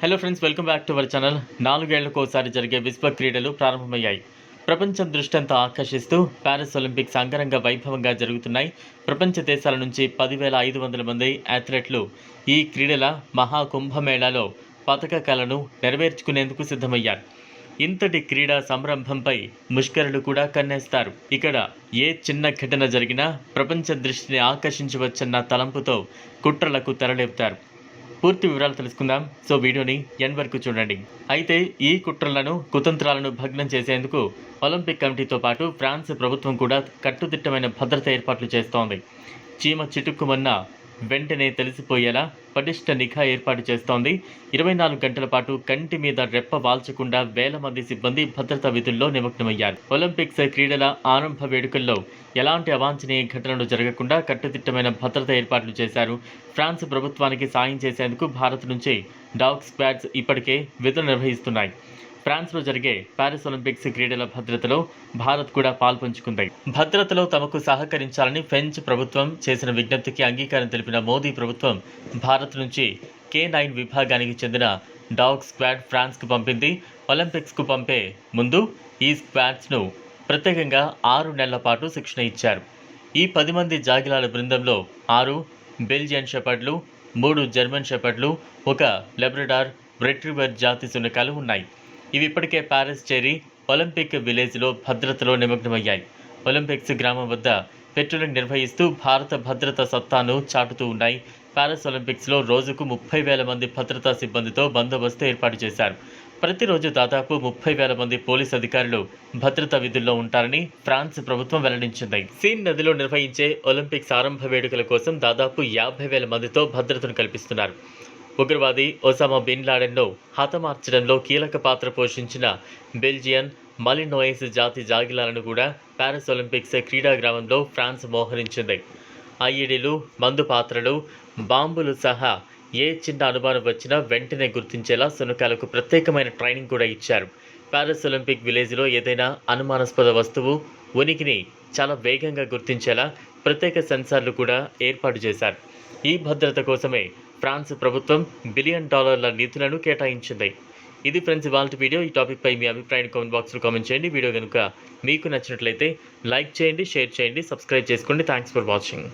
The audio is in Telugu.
Hello friends welcome back to our channel నాలుగేళ్ళకు ఒకసారి జరిగే విశ్వ క్రీడలు ప్రారంభమయ్యాయి. ప్రపంచం దృష్టంతా ఆకర్షిస్తూ ప్యారిస్ ఒలింపిక్స్ అంగరంగ వైభవంగా జరుగుతున్నాయి. ప్రపంచ దేశాల నుంచి పదివేల ఐదు వందల మంది అథ్లెట్లు ఈ క్రీడల మహాకుంభమేళాలో పథక కళను నెరవేర్చుకునేందుకు సిద్ధమయ్యారు. ఇంతటి క్రీడా సంరంభంపై ముష్కరులు కూడా కన్నేస్తారు. ఇక్కడ ఏ చిన్న ఘటన జరిగినా ప్రపంచ దృష్టిని ఆకర్షించవచ్చన్న తలంపుతో కుట్రలకు తెరలేపుతారు. పూర్తి వివరాలు తెలుసుకుందాం. సో వీడియోని ఎన్ వరకు చూడండి. అయితే ఈ కుట్రలను కుతంత్రాలను భగ్నం చేసేందుకు ఒలింపిక్ కమిటీతో పాటు ఫ్రాన్స్ ప్రభుత్వం కూడా కట్టుదిట్టమైన భద్రత ఏర్పాట్లు చేస్తోంది. చీమ చిటుక్కుమన్న వెంటనే తెలిసిపోయేలా పటిష్ట నిఘా ఏర్పాటు చేస్తోంది. ఇరవై నాలుగు గంటల పాటు కంటి మీద రెప్ప వాల్చకుండా వేల మంది సిబ్బంది భద్రతా విధుల్లో నిమగ్నమయ్యారు. ఒలింపిక్స్ క్రీడల ఆరంభ వేడుకల్లో ఎలాంటి అవాంఛనీయ ఘటనలు జరగకుండా కట్టుదిట్టమైన భద్రత ఏర్పాట్లు చేశారు. ఫ్రాన్స్ ప్రభుత్వానికి సాయం చేసేందుకు భారత్ నుంచి డాగ్ స్క్వాడ్స్ ఇప్పటికే విధులు నిర్వహిస్తున్నాయి. ఫ్రాన్స్లో జరిగే పారిస్ ఒలింపిక్స్ క్రీడల భద్రతలో భారత్ కూడా పాల్పంచుకుంది భద్రతలో తమకు సహకరించాలని ఫ్రెంచ్ ప్రభుత్వం చేసిన విజ్ఞప్తికి అంగీకారం తెలిపిన మోదీ ప్రభుత్వం భారత్ నుంచి కే నైన్ విభాగానికి చెందిన డాగ్ స్క్వాడ్ ఫ్రాన్స్కు పంపింది. ఒలింపిక్స్కు పంపే ముందు ఈ స్క్వాడ్స్ను ప్రత్యేకంగా ఆరు నెలల పాటు శిక్షణ ఇచ్చారు. ఈ పది మంది జాగిలాల బృందంలో ఆరు బెల్జియన్ షెపర్డ్లు మూడు జర్మన్ షెపర్డ్లు ఒక లెబ్రడార్ రెట్రివర్ జాతి శునకాలు ఉన్నాయి. ఇవి ఇప్పటికే ప్యారిస్ చేరి ఒలింపిక్ విలేజ్లో భద్రతలో నిమగ్నమయ్యాయి. ఒలింపిక్స్ గ్రామం వద్ద పెట్రోలింగ్ నిర్వహిస్తూ భారత భద్రతా సత్తాను చాటుతూ ఉన్నాయి. ప్యారిస్ ఒలింపిక్స్లో రోజుకు ముప్పై వేల మంది భద్రతా సిబ్బందితో బందోబస్తు ఏర్పాటు చేశారు. ప్రతిరోజు దాదాపు ముప్పై వేల మంది పోలీస్ అధికారులు భద్రతా విధుల్లో ఉంటారని ఫ్రాన్స్ ప్రభుత్వం వెల్లడించింది. సీన్ నదిలో నిర్వహించే ఒలింపిక్స్ ఆరంభ వేడుకల కోసం దాదాపు యాభై వేల మందితో భద్రతను కల్పిస్తున్నారు. ఉగ్రవాది ఒసామా బిన్ లాడెన్ను హతమార్చడంలో కీలక పాత్ర పోషించిన బెల్జియన్ మలినోయిస్ జాతి జాగిలాలను కూడా ప్యారిస్ ఒలింపిక్స్ క్రీడా గ్రామంలో ఫ్రాన్స్ మోహరించింది. ఐఈడీలు మందు పాత్రలు బాంబులు సహా ఏ చిన్న అనుమానం వచ్చినా వెంటనే గుర్తించేలా సునకాలకు ప్రత్యేకమైన ట్రైనింగ్ కూడా ఇచ్చారు. ప్యారిస్ ఒలింపిక్ విలేజ్లో ఏదైనా అనుమానాస్పద వస్తువు ఉనికిని చాలా వేగంగా గుర్తించేలా ప్రత్యేక సెన్సార్లు కూడా ఏర్పాటు చేశారు. ఈ భద్రత కోసమే ఫ్రాన్స్ ప్రభుత్వం బిలియన్ డాలర్ల నిధులను కేటాయించింది. ఇది ఫ్రెండ్స్ ఇవాళ వీడియో. ఈ టాపిక్పై మీ అభిప్రాయాన్ని కామెంట్ బాక్స్లో కామెంట్ చేయండి. వీడియో కనుక మీకు నచ్చినట్లయితే లైక్ చేయండి షేర్ చేయండి సబ్స్క్రైబ్ చేసుకోండి. Thanks for watching.